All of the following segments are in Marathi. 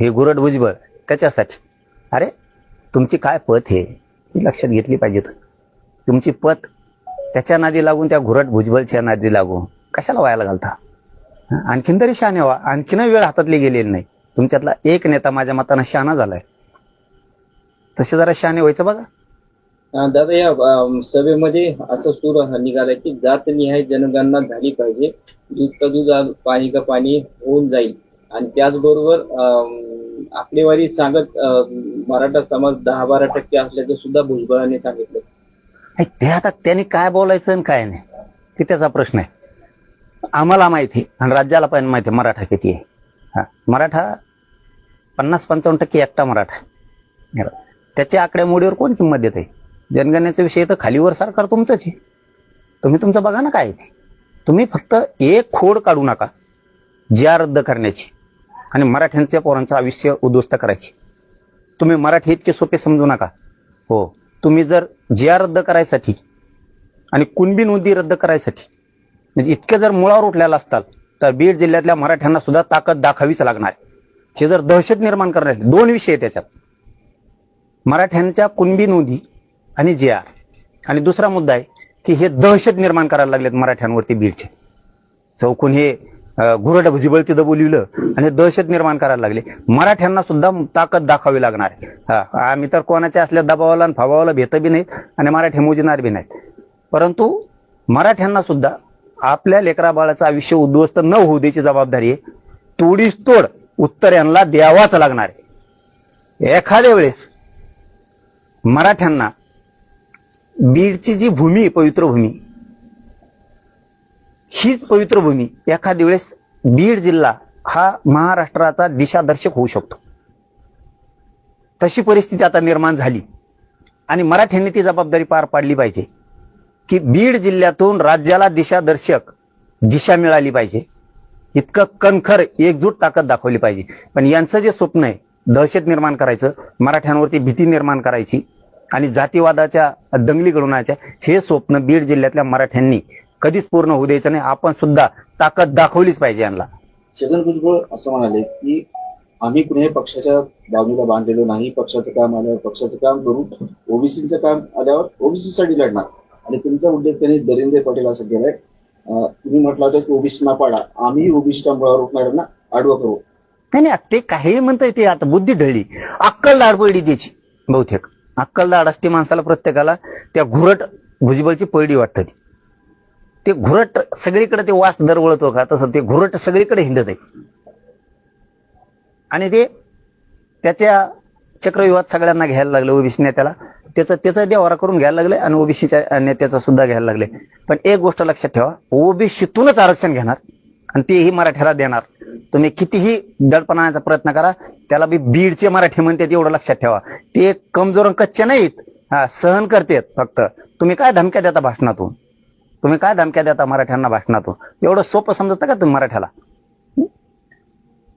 हे गुरड भुजबळ त्याच्यासाठी अरे तुमची काय पत हे? ही लक्षात घेतली पाहिजेत. तुमची पत त्याच्या नादी लागून त्या घुरट भुजबळच्या नादी लागून कशाला व्हायला घालता? आणखीन तरी शहाणे व्हा. आणखीन वेळ हातातली गेलेली नाही. तुमच्यातला एक नेता माझ्या मतानं शहाणा झालाय. तसे जरा शहाणे व्हायचं बघा. दादा या सभेमध्ये असं सूर निघालाय की जातनिहाय जनगणना झाली पाहिजे. दूध का दूध पाणी का पाणी होऊन जाईल. आणि त्याचबरोबर अं, आकडेवारी सांगत मराठा समाज दहा बारा टक्के असल्याचं सुद्धा भुजबळांनी सांगितलं. ते आता त्यांनी काय बोलायचं आणि काय नाही ते त्याचा प्रश्न आहे. आम्हाला माहिती आणि राज्याला पण माहिती आहे मराठा किती आहे. हा मराठा पन्नास पंचावन्न टक्के एकटा मराठा त्याच्या आकडेमोडीवर कोण किंमत देत आहे जनगणनेचा विषय तर खालीवर सरकार तुमचंच आहे. तुम्ही तुमचं बघा ना काय ते. तुम्ही फक्त एक खोड काढू नका जिया रद्द करण्याची. आणि मराठ्यांच्या पोरांचं आयुष्य उद्ध्वस्त करायची. तुम्ही मराठी इतके सोपे समजू नका. हो तुम्ही जर जिया रद्द करायसाठी आणि कुणबी नोंदी रद्द करायसाठी म्हणजे इतके जर मुळावर उठलेला असताल तर बीड जिल्ह्यातल्या मराठ्यांना सुद्धा ताकद दाखवीच लागणार. हे जर दहशत निर्माण करणार दोन विषय त्याच्यात मराठ्यांच्या कुणबी नोंदी आणि जे आर आणि दुसरा मुद्दा आहे की हे दहशत निर्माण करायला लागलेत मराठ्यांवरती बीडचे. चौकून हे घुरट घुरड तिथं बोलविलं आणि दहशत निर्माण करायला लागले. मराठ्यांना सुद्धा ताकद दाखवावी लागणार आहे. हा आम्ही तर कोणाच्या असल्या दबावाला आणि फवावाला भेत बी नाहीत आणि मराठी मोजणार बी नाहीत. परंतु मराठ्यांना सुद्धा आपल्या लेकरा बाळाचं आयुष्य उद्ध्वस्त न होऊ द्यायची जबाबदारी आहे. तोडीस तोड उत्तर यांना द्यावाच लागणार आहे. एखाद्या वेळेस मराठ्यांना बीडची जी भूमी पवित्र भूमी हीच पवित्र भूमी एखाद्या वेळेस बीड जिल्हा हा महाराष्ट्राचा दिशादर्शक होऊ शकतो. तशी परिस्थिती आता निर्माण झाली. आणि मराठ्यांनी ती जबाबदारी पार पाडली पाहिजे. की बीड जिल्ह्यातून राज्याला दिशादर्शक दिशा मिळाली पाहिजे. इतकं कणखर एकजूट ताकद दाखवली पाहिजे. पण यांचं जे स्वप्न आहे दहशत निर्माण करायचं मराठ्यांवरती भीती निर्माण करायची आणि जातीवादाच्या दंगली घडवण्याच्या हे स्वप्न बीड जिल्ह्यातल्या मराठ्यांनी कधीच पूर्ण होऊ द्यायचं नाही. आपण सुद्धा ताकद दाखवलीच पाहिजे यांना. छगन भुजबळ असं म्हणाले की आम्ही कुठल्याही पक्षाच्या बाजूला बांधलेलो नाही. पक्षाचं काम आल्यावर पक्षाचं काम करू ओबीसीचं काम आल्यावर ओबीसी साठी लढणार. आणि तुमचा उल्लेख त्यांनी दरिंदे पटेल असं केलाय. तुम्ही म्हटलं होतं की ओबीसी ना पाडा. आम्ही ओबीसीच्या मुळावर उठणाऱ्यांना आडवं करू. नाही नाही ते काही म्हणताय ते आता बुद्धी ढळली. अक्कल दाड पडली त्याची बहुतेक. अक्कल दाड असते माणसाला प्रत्येकाला. त्या घुरट भुजबळची पडली वाटतं ते घुरट सगळीकडे ते वास दरवळतो का? तसं ते घुरट सगळीकडे हिंडत आहे आणि ते त्याच्या चक्रव्यूहात सगळ्यांना घ्यायला लागलं ओबीसी नेत्याला. त्याचं त्याचा देवारा करून घ्यायला लागले आणि ओबीसीच्या नेत्याचा सुद्धा घ्यायला लागले. पण एक गोष्ट लक्षात ठेवा ओबीसीतूनच आरक्षण घेणार आणि तेही मराठ्याला देणार. तुम्ही कितीही दडपणाचा प्रयत्न करा त्याला बी बीडचे मराठी म्हणतात एवढं लक्षात ठेवा. ते कमजोर आणि कच्चे नाहीत. हा सहन करतेत फक्त. तुम्ही काय धमक्या देता भाषणातून? तुम्ही काय धमक्या देता मराठ्यांना भाषणातून? एवढं सोपं समजतं का तुम्ही मराठ्याला?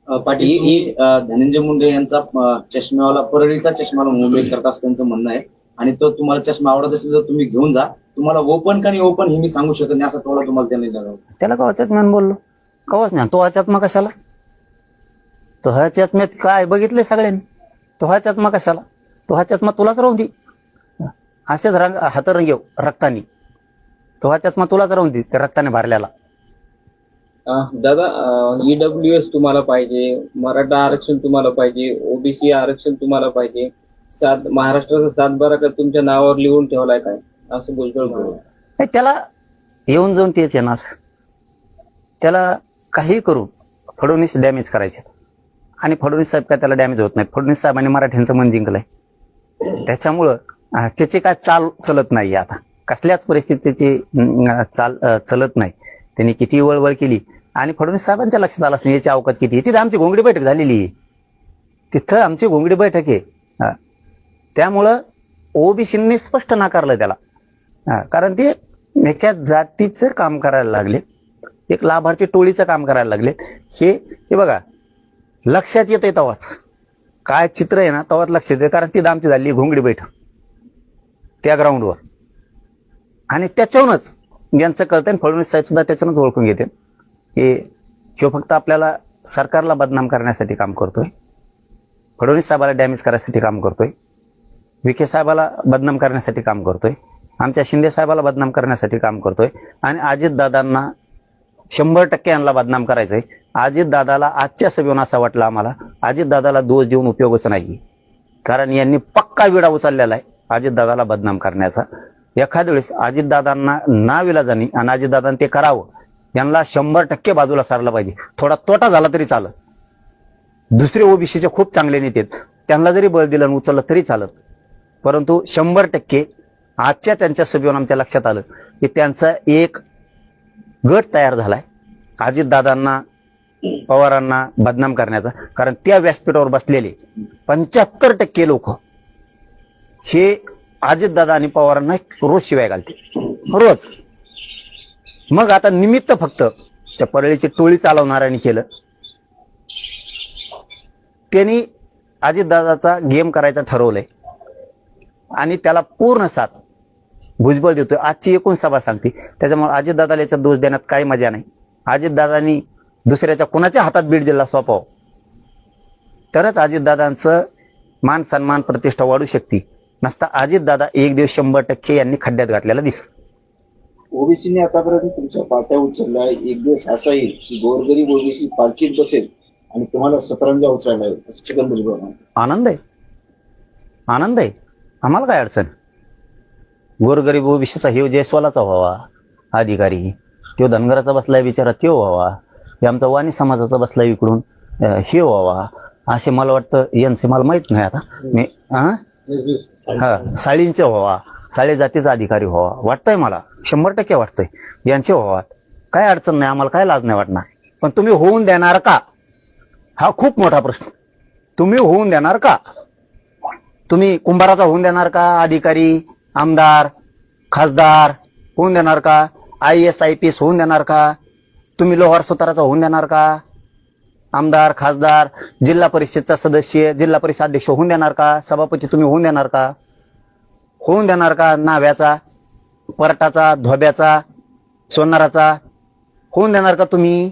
पाटील ही धनंजय मुंडे यांचा चष्म्यावाला परळीचा चष्माला मुंबई करत असं त्यांचं म्हणणं आहे. आणि तो तुम्हाला चष्मा आवडत असेल तर तुम्ही घेऊन जा. तुम्हाला ओपन का नाही ओपन हे मी सांगू शकत नाही असं थोडं तुम्हाला त्यांनी त्याला कवाच्यात मॅन बोललो? कवाच नाही? तो आचात्मा कशाला? तो हा चष्म्यात काय बघितले सगळ्यांनी? तो हा चष्मा कशाला? तो हा चष्मा तुलाच राहून दे. असेच रंग हातरंगेव रक्तानी. तो हा चष्मा तुलाच राहून दे त्या रक्ताने भरलेला. अं, दादा ईडब्ल्यू एस तुम्हाला पाहिजे मराठा आरक्षण तुम्हाला पाहिजे ओबीसी आरक्षण तुम्हाला पाहिजे. सात महाराष्ट्राचा सातबारा का तुमच्या नावावर लिहून ठेवलाय काय? असं भुजबळ नाही त्याला येऊन जाऊन तेच येणार. त्याला काही करून फडणवीस डॅमेज करायचे. आणि फडणवीस साहेब काय त्याला डॅमेज होत नाही. फडणवीस साहेबांनी मराठ्यांचं मन जिंकलंय. त्याच्यामुळं अं, त्याची काय चाल चलत नाही आता. कसल्याच परिस्थितीची चाल चालत चलत नाही. त्यांनी किती वळवळ केली. आणि फडणवीस साहेबांच्या लक्षात आलं असेल याची अवकात किती? तिथं आमची घोंगडी बैठक झालेली आहे. तिथं आमची घोंगडी बैठक आहे. त्यामुळं ओबीसींनी स्पष्ट नाकारलं त्याला. कारण ते एका जातीचं काम करायला लागले. एक लाभार्थी टोळीचं काम करायला लागले. हे हे बघा लक्षात येते तेव्हाच काय चित्र आहे ना तेव्हाच लक्षात येते कारण ती आमची झाली घोंगडी बैठक. त्या ग्राउंडवर आणि त्याच्यावरूनच यांचं कळतं आणि फडणवीस साहेब सुद्धा त्याच्यावरूनच ओळखून घेते की ह्यो फक्त आपल्याला सरकारला बदनाम करण्यासाठी काम करतोय. फडणवीस साहेबाला डॅमेज करायसाठी काम करतोय. विखे साहेबाला बदनाम करण्यासाठी काम करतोय. आमच्या शिंदे साहेबाला बदनाम करण्यासाठी काम करतोय. आणि अजितदादांना शंभर टक्के यांना बदनाम करायचंय. अजितदादाला आजच्या सभेवरून असा वाटला आम्हाला अजितदादाला दोष देऊन उपयोगच नाही कारण यांनी पक्का विडा उचललेला आहे अजितदादाला बदनाम करण्याचा. एखाद्या वेळेस अजितदादांना नाविलाजानी आणि अजितदादांनी ते करावं यांना शंभर टक्के बाजूला सारलं पाहिजे. थोडा तोटा झाला तरी चालत. दुसरे ओबीसीचे खूप चांगले नेते आहेत. त्यांना जरी बळ दिलं आणि उचललं तरी चालत. परंतु शंभर टक्के आजच्या त्यांच्या सभेवरून आमच्या लक्षात आलं की त्यांचा एक गट तयार झालाय. अजितदादांना पवारांना बदनाम करण्याचा. कारण त्या व्यासपीठावर बसलेले पंच्याहत्तर टक्के लोक हे अजितदादा आणि पवारांना रोज शिवाय घालते. रोज. मग आता निमित्त फक्त त्या परळीची टोळी चालवणाऱ्यांनी केलं. त्यांनी अजितदादाचा गेम करायचा ठरवलंय. आणि त्याला पूर्ण साथ. भुजबळ देतोय. आजची एकूण सभा सांगते. त्याच्यामुळे अजितदादाला याचा दोष देण्यात काही मजा नाही. अजितदादांनी दुसऱ्याच्या कुणाच्या हातात बीड दिला सोपाव? तरच अजितदादांचं मान सन्मान प्रतिष्ठा वाढू शकते. नसता अजितदादा एक दिवस शंभर टक्के यांनी खड्ड्यात घातलेला दिसत. ओबीसीने आतापर्यंत तुमच्या पाट्या उचलल्या एक दिवस असा येईल की गोरगरीब ओबीसी पालखीत बसेल आणि तुम्हाला सतरंजा उचलायला येईल. असं म्हणाले. आनंद आहे. आनंद आहे. आम्हाला काय अडचण? गोरगरीब ओबीसीचा हे जयस्वालाचा व्हावा अधिकारी. तो धनगराचा बसलाय बिचारा त्यो व्हावा. हे आमचा वाणी समाजाचा बसलाय इकडून हे व्हावा. असे मला वाटतं यांचे मला माहीत नाही आता. मी हा हा साळींचे व्हावा. साळे जातीचा अधिकारी व्हावा. वाटतंय मला. शंभर टक्के वाटतंय. यांचे व्हावात काय अडचण नाही. आम्हाला काय लाज नाही वाटणार. पण तुम्ही होऊन देणार का? हा खूप मोठा प्रश्न. तुम्ही होऊन देणार का? तुम्ही कुंभाराचा होऊन देणार का? अधिकारी आमदार खासदार होऊन देणार का? I S I P S होऊन देणार का? तुम्ही लोहार सुताराचा होऊन देणार का? आमदार खासदार जिल्हा परिषदचा सदस्य जिल्हा परिषद अध्यक्ष होऊन देणार का? सभापती तुम्ही होऊन देणार का? होऊन देणार का? नाव्याचा परटाचा धोब्याचा सोनाराचा? होऊन देणार का तुम्ही?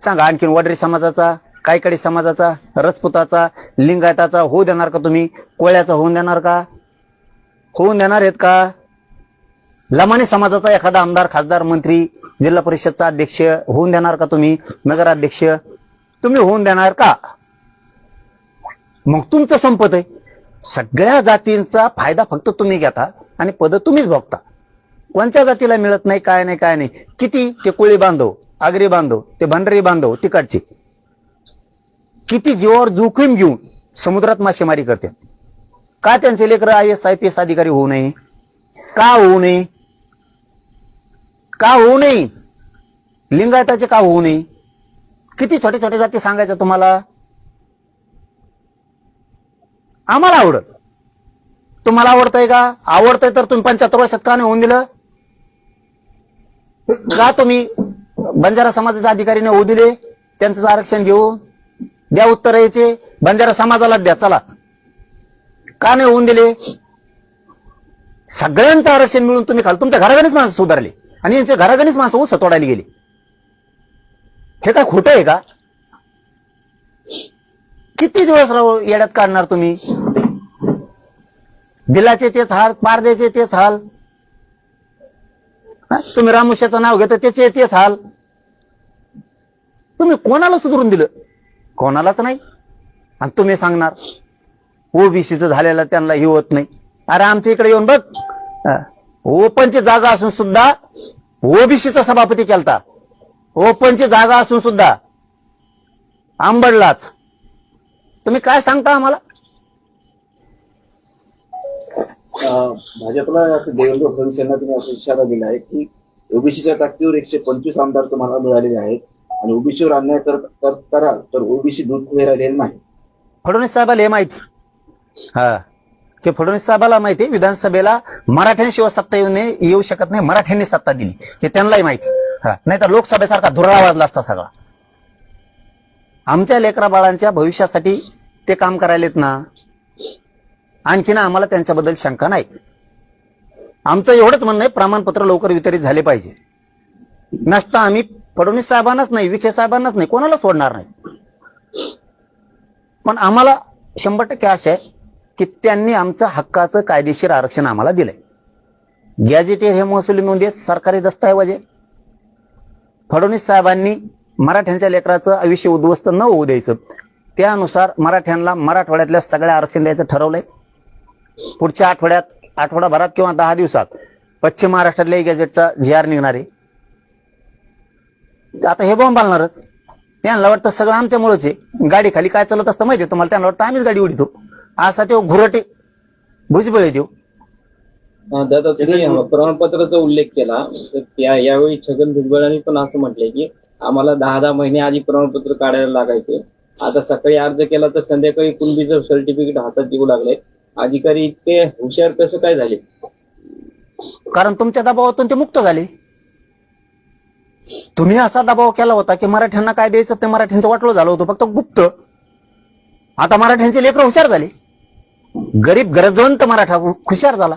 सांगा आणखीन वडरी समाजाचा कायकडी समाजाचा रजपुताचा लिंगायताचा होऊ देणार का तुम्ही? कोळ्याचा होऊन देणार का? होऊन देणार आहेत का? लमानी समाजाचा एखादा आमदार खासदार मंत्री जिल्हा परिषदचा अध्यक्ष होऊन देणार का तुम्ही? नगराध्यक्ष तुम्ही होऊन देणार का? मग तुमचं संपत आहे. सगळ्या जातींचा फायदा फक्त तुम्ही घेता आणि पद तुम्हीच भोगता. कोणत्या जातीला मिळत नाही काय नाही काय नाही. किती? ते कोळी बांधव आगरी बांधव ते भंडारी बांधव तिकडचे. किती जीवावर जोखीम घेऊन समुद्रात मासेमारी करते का त्यांचे लेकर I S I P S अधिकारी होऊ नये? का होऊ नये? का होऊ नये? लिंगायताचे का होऊ नये? किती छोटे छोटे जाती सांगायचं तुम्हाला? आम्हाला आवडत. तुम्हाला आवडतंय का? आवडतंय तर तुम्ही पंच्याहत्तर वर्षात का नाही होऊन दिलं? का तुम्ही बंजारा समाजाच्या अधिकारीने होऊ दिले? त्यांचं आरक्षण घेऊ. द्या उत्तर यायचे बंजारा समाजाला द्या चला. का नाही होऊन दिले? सगळ्यांचं आरक्षण मिळून तुम्ही खाल तुमच्या घरागणीच माणसं सुधारले. आणि यांच्या घरागणीच माणसं ऊस तोडायला गेली. हे काय खोटं आहे का? किती दिवस राहू येड्यात काढणार तुम्ही? बिलाचे तेच हाल पारद्याचे तेच हाल. तुम्ही रामुष्याचं नाव घेता त्याचे तेच हाल. तुम्ही कोणाला सुधरून दिलं? कोणालाच नाही. आणि तुम्ही सांगणार ओबीसीचं झालेलं त्यांना हे होत नाही. अरे आमच्या इकडे येऊन बघ. ओपनची जागा असून सुद्धा ओबीसीचा सभापती केलता. ओपनची जागा असून सुद्धा आंबडलाच. तुम्ही काय सांगता आम्हाला? भाजपला देवेंद्र फडणवीस यांना तुम्ही असा इशारा दिला आहे की ओबीसीच्या ताकदीवर एकशे पंचवीस आमदार तुम्हाला मिळालेले आहेत आणि ओबीसीवर अन्याय कर कर- कराल तर ओबीसी दूध राहिलेलं नाही. फडणवीस साहेबाला हे माहिती. हा. ते फडणवीस साहेबाला माहिती आहे, विधानसभेला मराठ्यांशिवाय सत्ता येऊ नये येऊ शकत नाही मराठ्यांनी सत्ता दिली. हे त्यांनाही माहिती नाही तर लोकसभेसारखा धुरळा वाजला असता सगळा. आमच्या लेकरा बाळांच्या भविष्यासाठी ते काम करायलेत ना. आणखीन आम्हाला त्यांच्याबद्दल शंका नाही. आमचं एवढंच म्हणणं आहे प्रमाणपत्र लवकर वितरित झाले पाहिजे. नसता आम्ही फडणवीस साहेबांनाच नाही विखे साहेबांनाच नाही कोणाला सोडणार नाही. पण आम्हाला शंभर टक्के आशा आहे की त्यांनी आमचं हक्काचं कायदेशीर आरक्षण आम्हाला दिलंय. गॅजेटियर हे महसुली नोंदी सरकारी दस्तऐवज आहे फडणवीस साहेबांनी मराठ्यांच्या लेकराचं आयुष्य उद्ध्वस्त न होऊ द्यायचं त्यानुसार मराठ्यांना मराठवाड्यातल्या सगळ्या आरक्षण द्यायचं ठरवलंय. पुढच्या आठवड्यात आठवडाभरात किंवा दहा दिवसात पश्चिम महाराष्ट्रातल्या गॅजेटचा जी आर निघणार आहे. आता हे बॉम्ब बालणारच. त्यांना वाटतं सगळं आमच्यामुळेच आहे. गाडी खाली काय चालत असतं माहिती आहे तुम्हाला? त्यांना वाटतं आम्हीच गाडी उडीतो. असा तो घुरटे. भुजबळ आहे तो दादा तुम्ही प्रमाणपत्राचा उल्लेख केला. तर त्या यावेळी छगन भुजबळांनी पण असं म्हटलंय की आम्हाला दहा दहा महिने आधी प्रमाणपत्र काढायला लागायचे. आता सकाळी अर्ज केला तर संध्याकाळी कुणबीचं सर्टिफिकेट हातात देऊ लागले. अधिकारी इतके हुशार कसं काय झाले? कारण तुमच्या दबावातून ते मुक्त झाले. तुम्ही असा दबाव केला होता की मराठ्यांना काय द्यायचं ते मराठ्यांचं वाटलं झालं होतं फक्त गुप्त. आता मराठ्यांचे लेकर हुशार झाले. गरीब गरजवंत मराठा हुशार झाला.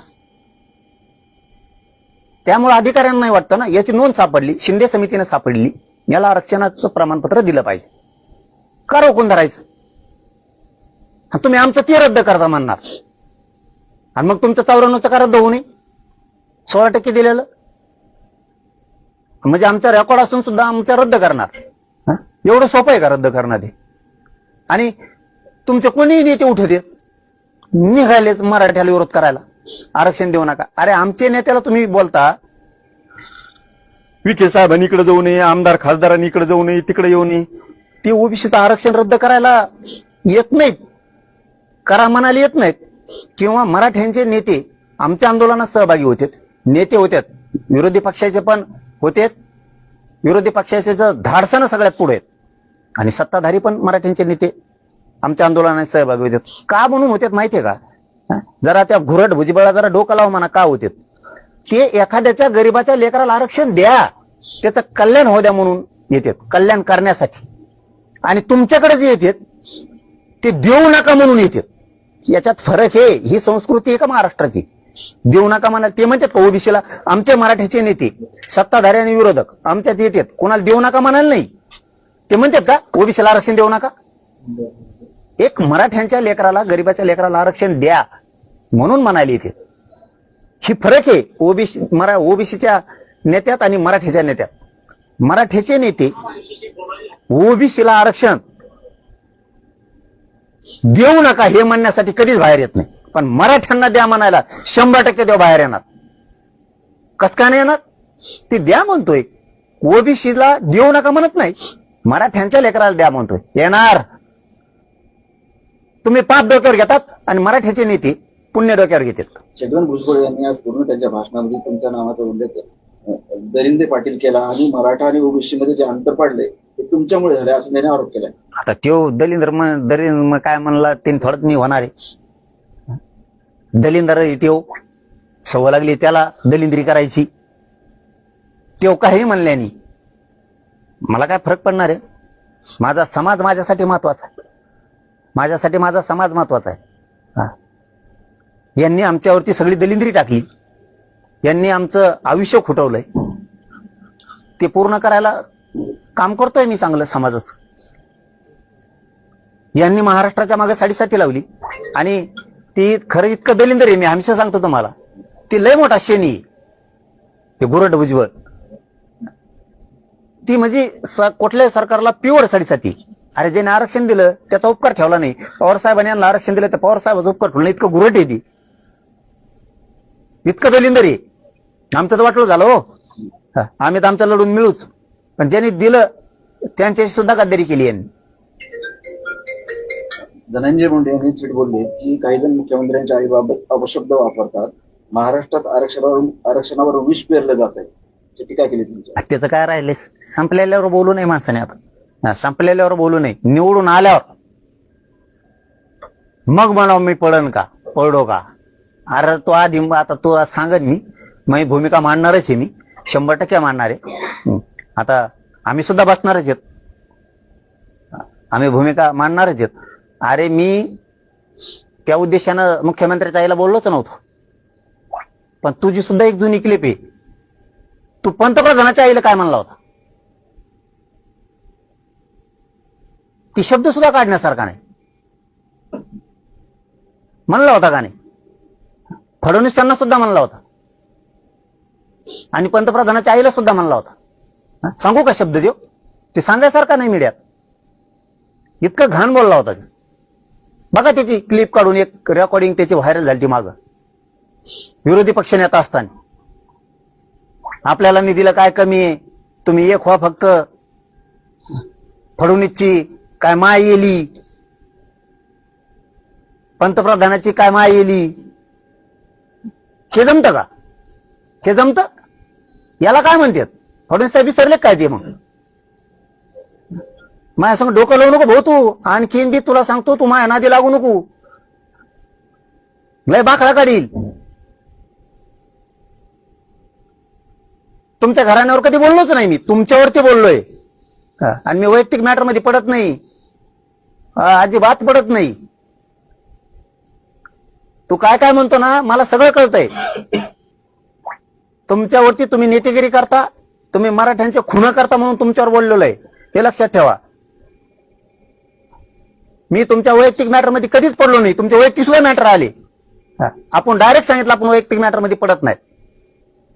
त्यामुळे अधिकाऱ्यांना नाही वाटतं ना याची नोंद सापडली शिंदे समितीने सापडली याला आरक्षणाचं प्रमाणपत्र दिलं पाहिजे. का रोखून धरायचं? आणि तुम्ही आमचं ते रद्द करता म्हणणार. आणि मग तुमचं चौऱ्याण्णवचं का रद्द होऊ नये? सोळा टक्के दिलेलं? म्हणजे आमचा रेकॉर्ड असून सुद्धा आमचं रद्द करणार. एवढं सोपं आहे का रद्द करणार ते आणि तुमचे कोणीही नेते उठते येत निघाले मराठ्याला विरोध करायला. आरक्षण देऊ नका. अरे आमचे नेत्याला तुम्ही बोलता. विखे साहेबांनी इकडे जाऊ नये आमदार खासदारांनी इकडे जाऊ नये तिकडे येऊ नये. ते ओबीसीचं आरक्षण रद्द करायला येत नाहीत. करा म्हणाले येत नाहीत. किंवा मराठ्यांचे नेते आमच्या आंदोलनात सहभागी होते नेते होते विरोधी पक्षाचे पण होते विरोधी पक्षाचे जर धाडसानं सगळ्यात पुढे आहेत. आणि सत्ताधारी पण मराठ्यांचे नेते. आमच्या आंदोलनात सहभागी होते का म्हणून होते माहितीये का? जरा त्या घुरट भुजबळा जरा डोकं लावा म्हणा का होते ते एखाद्याच्या गरीबाच्या लेकराला आरक्षण द्या. त्याचं कल्याण हो द्या म्हणून येतात. कल्याण करण्यासाठी. आणि तुमच्याकडे जे येतात ते देऊ नका म्हणून येतात. याच्यात फरक आहे ही संस्कृती आहे का महाराष्ट्राची. देऊ नका म्हणाल ते म्हणतात का ओबीसीला आमचे मराठ्याचे नेते सत्ताधारी आणि विरोधक आमच्यात येतात. कोणाला देऊ नका म्हणाल नाही. ते म्हणतात का ओबीसीला आरक्षण देऊ नका? एक मराठ्यांच्या लेकराला गरीबाच्या लेकराला आरक्षण द्या म्हणून म्हणाले इथे. ही फरक आहे ओबीसी मरा ओबीसीच्या नेत्यात आणि मराठीच्या नेत्यात. मराठीचे नेते ओबीसीला आरक्षण देऊ नका हे म्हणण्यासाठी कधीच बाहेर येत नाही. पण मराठ्यांना द्या म्हणायला शंभर टक्के देव बाहेर येणार. कस का नाही येणार? ते द्या म्हणतोय. ओबीसीला देऊ नका म्हणत नाही. मराठ्यांच्या लेकराला द्या म्हणतोय. येणार. तुम्ही पाप डोक्यावर घेतात आणि मराठ्याचे नेते पुण्य डोक्यावर घेतात छगन भुजबळ यांनी आज पूर्ण त्यांच्या भाषणामध्ये तुमच्या नावाचा उल्लेख दरिंदे पाटील केला आणि मराठा आणि ओबीसी मध्ये जे अंतर पाडले ते तुमच्यामुळे झाले असं त्याने आरोप केलाय. आता त्यो दलिंद्र म- काय म्हणला त्यांनी थोडं मी होणार आहे. दलिंदर त्यो सवय लागली त्याला दलिंद्री करायची. त्यो काही म्हणल्यानी मला काय फरक पडणार आहे? माझा समाज माझ्यासाठी महत्त्वाचा आहे. माझ्यासाठी माझा समाज महत्त्वाचा आहे. हा. यांनी आमच्यावरती सगळी दलिंद्री टाकली. यांनी आमचं आयुष्य खुटवलंय. ते पूर्ण करायला काम करतोय मी चांगलं समाजाचं. यांनी महाराष्ट्राच्या मागे साडेसाती लावली. आणि ती खरं इतकं दलिंदर आहे मी हमेशा सांगतो तुम्हाला. ती लय मोठा शेणी ते गुरड भुजबळ ती म्हणजे स- कुठल्याही सरकारला प्युअर साडेसाती अरे ज्याने आरक्षण दिलं त्याचा उपकार ठेवला नाही. पवार साहेबांनी यांना आरक्षण दिलं तर पवार साहेबाचा उपकार ठेवला. इतकं गुरट आहे ती. इतकं दलिंदर आमचं तर वाटलं झालं हो. आम्ही तर आमचं लढून मिळूच. पण ज्यांनी दिलं त्यांच्याशी सुद्धा गद्दारी केली यांनी. धनंजय मुंडे यांनी थेट बोलले की काही जण मुख्यमंत्र्यांच्या आईबाबत अपशब्द वापरतात. महाराष्ट्रात आरक्षणावर आरक्षणावर विष पेरलं जात आहे टीका केली त्याचं? काय राहिले संपलेल्यावर बोलू नये माणसाने आता. संपलेल्यावर बोलू नये. निवडून आल्यावर. मग म्हणावं मी पडन का? पडो का? अरे तो आधी आता तो सांगत मी. मी भूमिका मांडणारच आहे मी. शंभर टक्के मांडणार आहे. आता आम्ही सुद्धा बसणारच आहेत. आम्ही भूमिका मांडणारच आहेत. अरे मी त्या उद्देशानं मुख्यमंत्र्याच्या आईला बोललोच नव्हतो. पण तुझी सुद्धा एक जुनी क्लिप आहे. तू पंतप्रधानाच्या आईला काय म्हणला होता? ती शब्द सुद्धा काढण्यासारखा नाही. म्हणला होता का नाही? फडणवीसांना सुद्धा म्हणला होता. आणि पंतप्रधानाच्या आईला सुद्धा म्हणला होता. सांगू का शब्द देव? ते सांगायसारखा नाही मीडियात. इतकं घाण बोलला होता ते. बघा त्याची क्लिप काढून एक रेकॉर्डिंग त्याची व्हायरल झाली ती मागं. विरोधी पक्ष नेता असताना. आपल्याला निधीला काय कमी आहे? तुम्ही एक व्हा फक्त. फडणवीसची काय माय येली? पंतप्रधानाची काय माय येली? हे जमत का? हे जमत? याला काय म्हणतात? फडणवीस साहेब विसरले काय ते मग? माझ्या संग डोकं लावू नको भाऊ तू. आणखीन बी तुला सांगतो तू माझ्या नादी लागू नको. लय बाकळा काढील. तुमच्या घराण्यावर कधी बोललोच नाही मी. तुमच्यावरती बोललोय. आणि मी वैयक्तिक मॅटरमध्ये पडत नाही. अजिबात पडत नाही. तू काय काय म्हणतो ना मला सगळं कळतंय. तुमच्यावरती तुम्ही नेतेगिरी करता तुम्ही मराठ्यांचे खुन करता म्हणून तुमच्यावर बोललेलो आहे. हे लक्षात ठेवा. मी तुमच्या वैयक्तिक मॅटरमध्ये कधीच पडलो नाही. तुमचे वैयक्तिक सुद्धा मॅटर आले. हा, आपण डायरेक्ट सांगितलं आपण वैयक्तिक मॅटरमध्ये पडत नाही.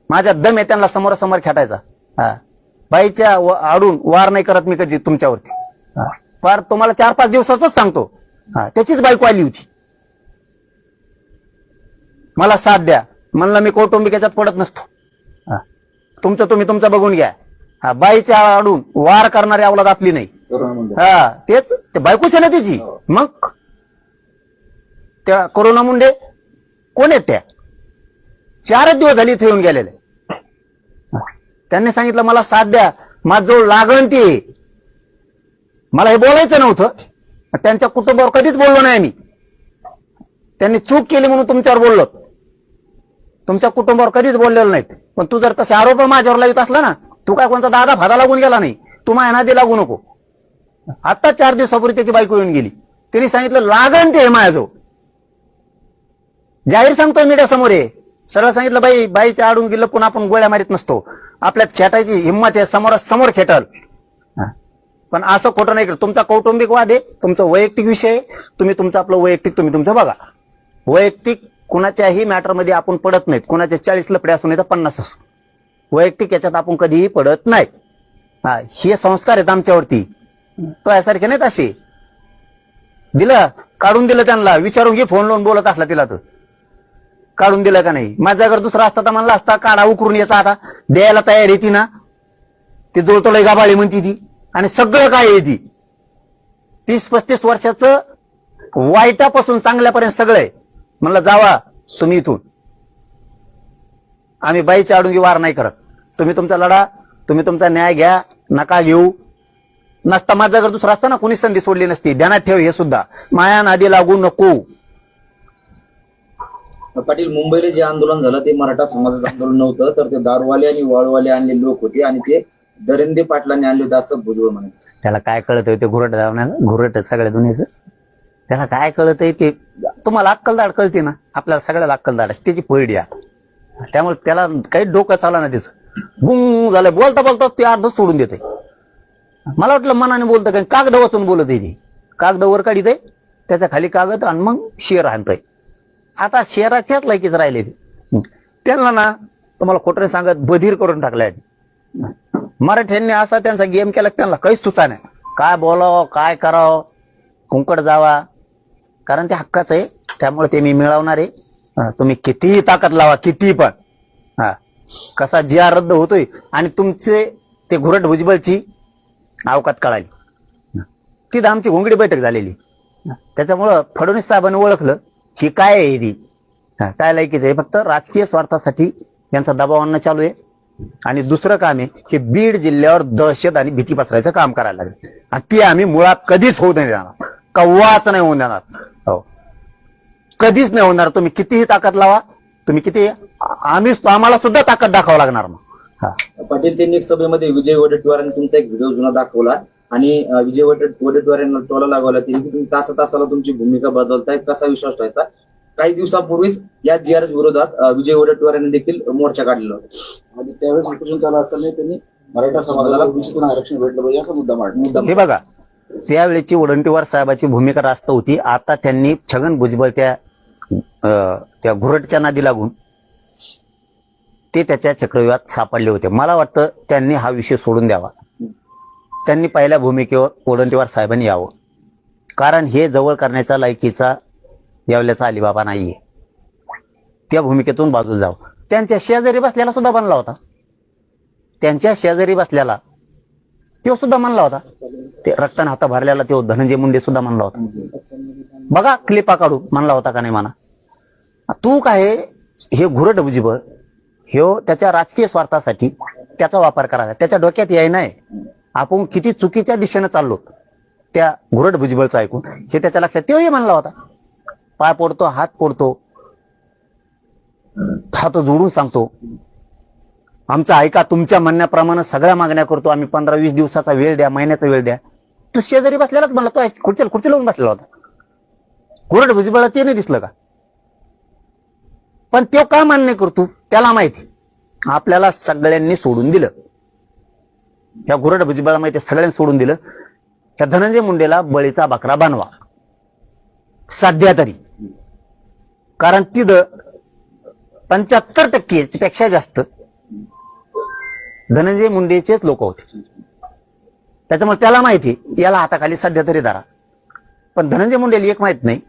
माझ्या दम आहे त्यांना समोरासमोर खेटायचा. हा. बाईच्या आडून वार नाही करत मी कधी तुमच्यावरती. हा. फार तुम्हाला चार पाच दिवसाच सांगतो. हा. त्याचीच बायको आली होती. मला साथ द्या. म्हणलं मी कौटुंबिक याच्यात पडत नसतो. हा. तुमचं तुम्ही तुमचं बघून घ्या. हा बाईच्या आडून वार करणारी अवलाद आपली नाही. हा तेच ते बायकोच आहे ना त्याची मग? त्या कोरोना मुंडे कोण आहेत त्या? चारच दिवस झाली इथे येऊन गेलेले. हा. त्यांनी सांगितलं मला साथ द्या. माझ लागण ते मला हे बोलायचं नव्हतं. त्यांच्या कुटुंबावर कधीच बोललो नाही मी. त्यांनी चूक केली म्हणून तुमच्यावर बोललो. तुमच्या कुटुंबावर कधीच बोललेलो नाहीत. पण तू जर तसे आरोप माझ्यावर लावित असला ना तू काय कोणता दादा फादा लागून गेला नाही? तू माझ्या नादी लागू नको. आता चार दिवसापूर्वी त्याची बायको येऊन गेली. त्यांनी सांगितलं लागण ते आहे माझ्याजवळ. जाहीर सांगतोय मीडिया समोर आहे सरळ सांगितलं बाई बाईच्या आडून गेलं पुन्हा आपण गोळ्या मारीत नसतो. आपल्यात छाटायची हिंमत आहे समोरासमोर समोर खेटल. हा. पण असं खोटं नाही करत तुमचा कौटुंबिक वाद आहे तुमचा वैयक्तिक विषय आहे. तुम्ही तुमचं आपलं वैयक्तिक तुम्ही तुमचं बघा. वैयक्तिक कुणाच्याही मॅटरमध्ये आपण पडत नाहीत. कुणाचे चाळीस लपडे असू नाही तर पन्नास असो. वैयक्तिक याच्यात आपण कधीही पडत नाही हा हे संस्कार आहेत आमच्यावरती. तो यासारखे नाहीत असे. दिलं काढून दिलं त्यांना. विचारून घे फोन लावून बोलत असला तिला तर. काढून दिलं का नाही? माझा जर दुसरा असता तर म्हणला असता काढा उकरून याचा आता. द्यायला तयार आहे ती ना. ती जुळतो गाबाळी म्हणती ती. आणि सगळं काय आहे ती? तीस पस्तीस वर्षाचं वाईटापासून चांगल्यापर्यंत सगळं आहे. म्हणलं जावा तुम्ही इथून. आम्ही बाईच्या आडून वार नाही करत. तुम्ही तुमचा लढा तुम्ही तुमचा न्याय घ्या नका घेऊ. नसता माझा जर दुसरा असता ना कोणी संधी सोडली नसती. ध्यानात ठेव हे सुद्धा. माया नादी लागू नको. पाटील मुंबईला जे आंदोलन झालं ते मराठा समाजाचं आंदोलन नव्हतं तर ते दारूवाले आणि वाळवाले आणले लोक होते आणि ते दरिंदे पाटलांनी आणले होते असं भुजबळ म्हणे त्याला काय कळत ते घुरट धावण्याला घुरट सगळ्या दुनियेचं? त्याला काय कळत ते तुम्हाला अक्कलदाड कळते ना? आपल्याला सगळ्याला अक्कलदाड त्याची पैडी आता त्यामुळे त्याला काही डोकं चाला ना त्याचं. गुंग झालं बोलता बोलता ते अर्ध सोडून देते मला वाटलं मनाने बोलतं काय कागद वाचून बोलत आहे ती. कागद वर काढीत आहे त्याच्याखाली कागद आणि मग शेर आणतंय. आता शहराच्याच लायकीच राहिले ते. त्यांना ना तुम्हाला खोटरे सांगत बधीर करून टाकलाय मराठ्यांनी असा त्यांचा गेम केला त्यांना काहीच सुचा नाही. काय बोलावं काय करावं कुंकड जावा. कारण ते हक्काचं आहे. त्यामुळे ते मी मिळवणार आहे. तुम्ही कितीही ताकद लावा कितीही पण. हा कसा जिया रद्द होतोय आणि तुमचे ते घुरट भुजबळची अवकात कळाली. तिथं आमची घोंगडी बैठक झालेली. त्याच्यामुळं फडणवीस साहेबांनी ओळखलं. ही काय आहे ती हा, काय लायकीच आहे? फक्त राजकीय स्वार्थासाठी यांचा दबाव आणणं चालू आहे. आणि दुसरं काम आहे की बीड जिल्ह्यावर दहशत आणि भीती पसरायचं काम करायला लागेल. आणि ती आम्ही मुळात कधीच होऊ नाही देणार. कव्वाच नाही होऊन देणार. हो. कधीच नाही होणार. तुम्ही कितीही ताकद लावा. तुम्ही किती आम्ही आम्हाला सुद्धा ताकद दाखवावं लागणार मग. हा. पाटील त्यांनी एक सभेमध्ये विजय वडेट्टीवारांनी तुमचा एक व्हिडिओ जुना दाखवला. आणि विजय वडे वडेट्टीवारांना टोला लागवला त्यांनी की तुम्ही तासा तासाला तुमची भूमिका बदलताय कसा विश्वास ठेवायचा काही दिवसापूर्वीच या जी आर विरोधात विजय वडेट्टीवारांनी देखील मोर्चा काढलेला होता. आणि त्यावेळेस उपोषण चालू असताना त्यांनी मराठा समाजाला ओबीसीतून आरक्षण भेटलं पाहिजे असा मुद्दा मांडला. मुद्दा हे बघा त्यावेळेची वडंटीवार साहेबाची भूमिका रास्त होती आता त्यांनी छगन भुजबळ त्या अं, त्या घुरटच्या नादी लागून ते त्याच्या चक्रव्यूहात सापडले होते. मला वाटतं त्यांनी हा विषय सोडून द्यावा. त्यांनी पहिल्या भूमिकेवर वडंटीवार साहेबांनी यावं. कारण हे जवळ करण्याचा लायकीचा यावल्याचा अलिबाबा नाहीये. त्या भूमिकेतून बाजूला जावं. त्यांच्या शेजारी बसल्याला सुद्धा बनला होता. त्यांच्या शेजारी बसल्याला तो सुद्धा म्हणला होता. ते रक्तान हाता भरलेला तो धनंजय मुंडे सुद्धा म्हणला होता. बघा क्लिपा काढू म्हणला होता का नाही म्हणा. तू काय हे घुरट भुजिब ह्यो त्याच्या राजकीय स्वार्थासाठी त्याचा वापर करायचा. त्याच्या डोक्यात याय नाही आपण किती चुकीच्या दिशेनं चाललो. त्या घुरट भुजबळचं ऐकून. हे त्याच्या लक्षात तोही म्हणला होता. पाय पोडतो हात पोडतो. हात जोडून सांगतो. आमचा ऐका तुमच्या म्हणण्याप्रमाणे सगळ्या मागण्या करतो. आम्ही पंधरा वीस दिवसाचा वेळ द्या महिन्याचा वेळ द्या. तू शेजारी बसलेलाच म्हणला तो खुर्ची खुर्ची लावून बसलेला होता. घुरट भुजबळा ते नाही दिसलं का? पण तो का मान्य करतो? त्याला माहिती. आपल्याला सगळ्यांनी सोडून दिलं. या घुरट भुजिबळा माहिती सगळ्यांनी सोडून दिलं. त्या धनंजय मुंडेला बळीचा बाकरा बांधवा सध्या तरी. कारण तिथं पंच्याहत्तर टक्के पेक्षा जास्त धनंजय मुंडेचेच लोक होते. त्याच्यामुळे त्याला माहिती याला हाताखाली सध्या तरी धरा. पण धनंजय मुंडेला एक माहीत नाही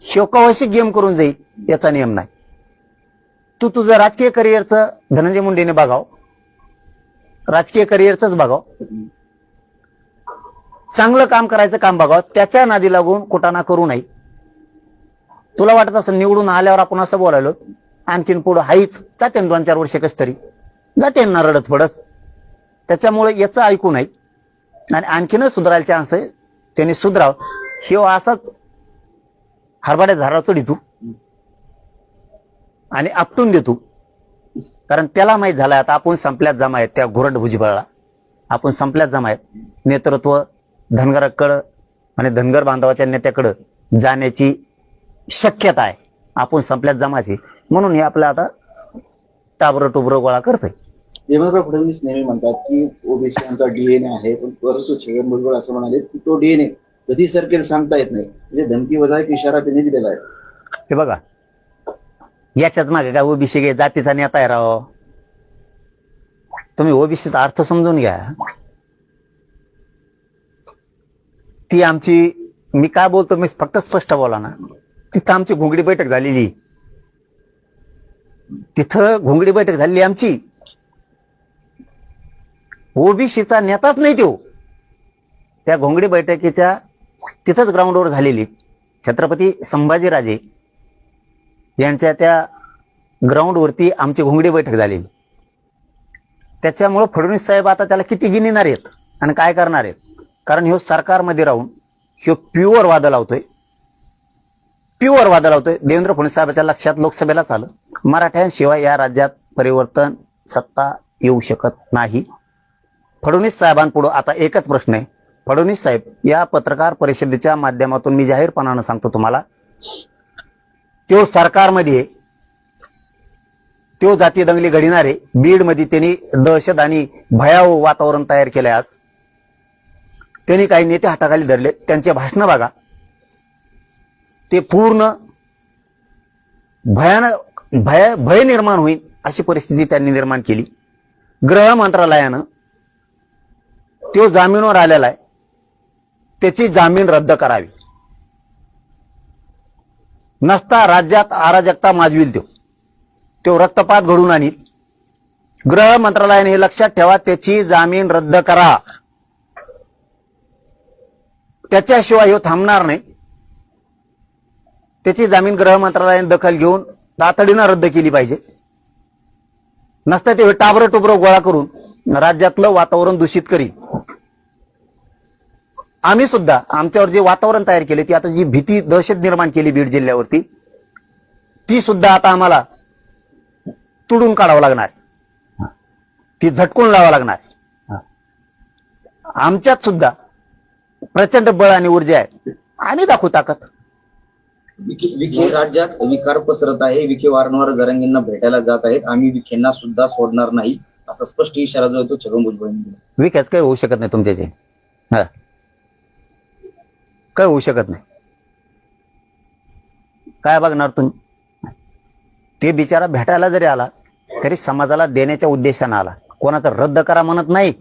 शोकावशी गेम करून जाईल याचा नियम नाही. तू तुझं राजकीय करिअरचं धनंजय मुंडेने बघावं. राजकीय करिअरचंच बघाव. चांगलं काम करायचं काम बघावं. त्याच्या नादी लागून कुटाणा करू नये. तुला वाटत असं निवडून आल्यावर आपण असं बोलायलो आणखीन पुढं हाईच जाते दोन चार वर्ष कस तरी. जाते ना रडत पडत. त्याच्यामुळे याचं ऐकू नये. आणि आणखीनच सुधारायला चान्स आहे. त्यांनी सुधराव. शिव असाच हरभऱ्या झाडा चढितो आणि आपटून देतो कारण त्याला माहीत झालाय आता आपण संपल्यात जमा आहेत त्या घुरट भुजबळला. आपण संपल्यात जमा आहेत. नेतृत्व धनगराकडं आणि धनगर बांधवाच्या नेत्याकडं जाण्याची शक्यता आहे. आपण संपल्यात जमाचे म्हणून हे आपलं आता टाबरं टुबरं गोळा करतोय. देवेंद्र फडणवीस नेहमी म्हणतात की ओबीसी आमचा डीएनए आहे पण परंतु छगन भुजबळ असं म्हणाले की तो डीएनए कधी सरकेल सांगता येत नाही. म्हणजे धमकी वजा एक इशारा त्यांनी दिलेला आहे. हे बघा याच्यात मागे काय ओबीसी गे जातीचा नेता आहे राव? तुम्ही ओबीसीचा अर्थ समजून घ्या. ती आमची मी काय बोलतो मी फक्त स्पष्ट बोला ना. तिथं आमची घोंगडी बैठक झालेली. तिथं घोंगडी बैठक झालेली आमची. ओबीसीचा नेताच नाही तो. त्या घोंगडी बैठकीच्या तिथंच ग्राउंडवर झालेली. छत्रपती संभाजीराजे यांच्या त्या ग्राउंडवरती आमची घोंगडी बैठक झालेली त्याच्यामुळं फडणवीस साहेब आता त्याला किती गिनिणार आहेत आणि काय करणार आहेत? कारण ह्यो सरकारमध्ये राहून ह्यो प्युअर वादं लावतोय. प्युअर वादं लावतोय. देवेंद्र फडणवीस साहेबाच्या लक्षात लोकसभेलाच आलं. मराठ्यांशिवाय या राज्यात परिवर्तन सत्ता येऊ शकत नाही. फडणवीस साहेबांपुढं आता एकच प्रश्न आहे. फडणवीस साहेब या पत्रकार परिषदेच्या माध्यमातून मी जाहीरपणानं सांगतो तुम्हाला. तो सरकारमध्ये त्यो तो दंगली घडणारे बीडमध्ये त्यांनी दहशत आणि भयावह वातावरण तयार केलंय आज. त्यांनी काही नेते हाताखाली धरले त्यांचे भाषण बघा. ते पूर्ण भयानक भय भय निर्माण होईल अशी परिस्थिती त्यांनी निर्माण केली. गृह मंत्रालयानं तो जामीनवर आलेला आहे. त्याची जामीन रद्द करावी. नसता राज्यात अराजकता माजविल तो. तो रक्तपात घडून आणील. गृह मंत्रालयाने हे लक्षात ठेवा त्याची जामीन रद्द करा. त्याच्याशिवाय ह्यो थांबणार नाही. त्याची जामीन गृह मंत्रालयाने दखल घेऊन तातडीनं रद्द केली पाहिजे. नसतं ते टाबरं टुबरं गोळा करून राज्यातलं वातावरण दूषित करील. आम्ही सुद्धा आमच्यावर जे वातावरण तयार केले ती आता जी भीती दहशत निर्माण केली बीड जिल्ह्यावरती ती सुद्धा आता आम्हाला तुडून काढावं लागणार. ती झटकून लावावं लागणार. आमच्यात सुद्धा प्रचंड बळ आणि ऊर्जा आहे. आम्ही दाखवू ताकद. विखे विखे राज्यात विकार पसरत आहे. विखे वारंवार जरंगींना भेटायला जात आहेत. आम्ही विखेंना सुद्धा सोडणार नाही असा स्पष्ट इशारा जो आहे तो छगन भुजबळ विकास काही होऊ शकत नाही तुमच्याचे हा. काय होऊ शकत नाही. काय बघणार तुम्ही? ते बिचारा भेटायला जरी आला तरी समाजाला देण्याच्या उद्देशानं आला. कोणाचा रद्द करा म्हणत नाही.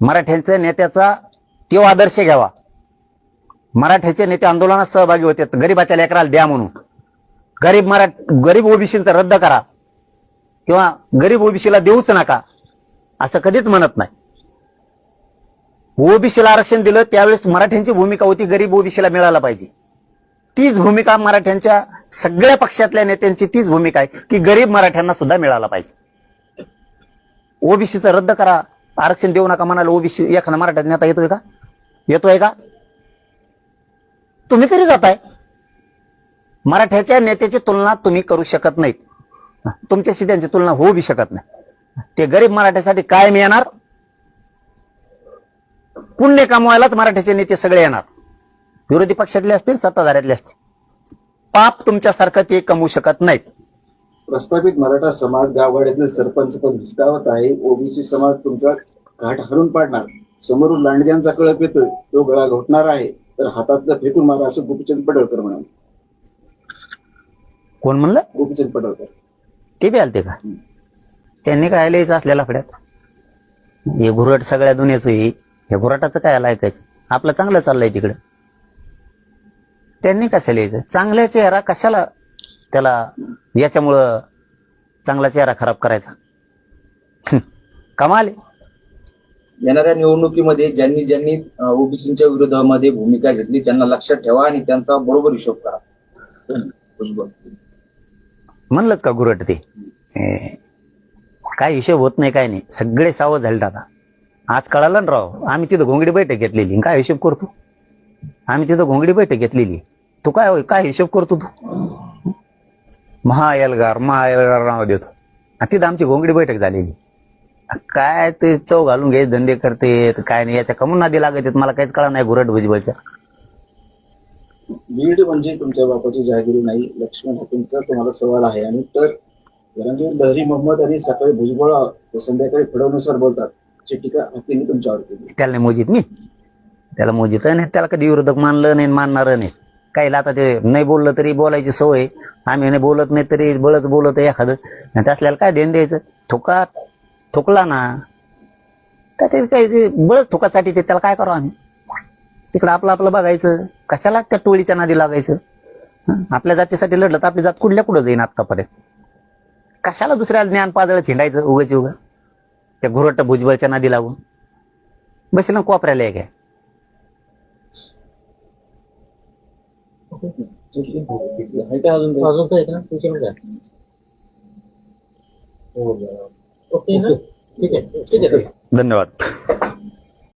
मराठ्यांच्या नेत्याचा तो आदर्श घ्यावा. मराठ्याचे नेते आंदोलनात सहभागी होते. गरीबाच्या लेकराला द्या म्हणून. गरीब मरा गरीब ओबीसीचा रद्द करा. किंवा गरीब ओबीसीला देऊच नका. असं कधीच म्हणत नाही. ओबीसीला आरक्षण दिलं त्यावेळेस मराठ्यांची भूमिका होती गरीब ओबीसीला मिळाला पाहिजे. तीच भूमिका मराठ्यांच्या सगळ्या पक्षातल्या नेत्यांची तीच भूमिका आहे की गरीब मराठ्यांना सुद्धा मिळाला पाहिजे. ओबीसीचं रद्द करा आरक्षण देऊ नका म्हणाला ओबीसी एखादा मराठा नेता येतोय का? येतोय का? तुम्ही तरी जाताय. मराठ्याच्या नेत्याची तुलना तुम्ही करू शकत नाहीत. तुमच्याशी त्यांची तुलना होऊ बी शकत नाही. ते गरीब मराठ्यासाठी कायम येणार पुण्य कमवायलाच मराठ्याचे नेते सगळे येणार. विरोधी पक्षातले असतील सत्ताधाऱ्यातले असतील. पाप तुमच्यासारखं ते कमवू शकत नाहीत. प्रस्थापित मराठा समाज गाववाड्यातील सरपंच पण हिसकावत आहे. ओबीसी समाज तुमचा घाट हरून पाडणार. समोरून लांडग्यांचा कळप येतोय. तो गळा घोटणार आहे. तर हातातलं फेकून मारा असं गोपीचंद पडळकर म्हणाले. कोण म्हणलं? गोपीचंद पडळकर. ते बी आलते का? त्यांनी काय लिहायचं असलेल्या फड्यात हे घुरट सगळ्या दुनियाचं हे हे घुरटाचं काय ऐकायचं? आपलं चांगलं चाललंय तिकडं. त्यांनी कसं लिहायचं चांगल्या चेहरा कशाला त्याला याच्यामुळं चांगला चेहरा खराब करायचा? कमाल. येणाऱ्या निवडणुकीमध्ये ज्यांनी ज्यांनी ओबीसीच्या विरोधामध्ये भूमिका घेतली त्यांना लक्षात ठेवा आणि त्यांचा बरोबर हिशोब करा. भुजबळ म्हणलंच का गुरट ते? काय हिशोब होत नाही काय नाही. सगळे सावध झाले आता आज कळालं ना राव आम्ही तिथं घोंगडी बैठक घेतलेली. काय हिशोब करतो? आम्ही तिथं घोंगडी बैठक घेतलेली. तू काय होय काय हिशोब करतो तू? महाएलगार महाएलगार नाव देतो. तिथं आमची घोंगडी बैठक झालेली. काय ते चव घालून घे धंदे करते काय नाही याच्या कमून नादी लागत मला काहीच कळा नाही गुरट भुजबळच्या. बीड म्हणजे तुमच्या बापाची जहागिरी नाही लक्ष्मण हातींचा तुम्हाला सवाल आहे. आणि तर लहरी मोहम्मद आणि सकाळी भुजबळ संध्याकाळी फडवणुसार बोलतात. टीका तुमच्यावर केली त्याला नाही मोजित मी? त्याला मोजित नाही त्याला कधी विरोधक मानलं नाही मानणार नाही. काहीला आता ते नाही बोललं तरी बोलायची सवय आम्ही नाही बोलत नाही तरी बळत बोलत आहे एखादं. आणि त्यासल्याला काय देण द्यायचं? थोका थोकला ना. तर ते काही ते बळत थोकासाठी ते त्याला काय करू आम्ही? तिकडं आपलं आपलं बघायचं. कशाला त्या टोळीच्या नादी लागायचं? आपल्या जातीसाठी लढलं तर आपली जात कुठल्या कुठं जाईन आत्तापर्यंत? कशाला दुसऱ्याला ज्ञान पाजळ थिंडायचं उगाच उगा. त्या घुरट भुजबळच्या नादी लागून. बसेल ना कोपऱ्याला एक. आहे आहे का? अजून काही? अजून काय? का विचारू काय हो, ओके ना ठीक आहे ठीक आहे. धन्यवाद.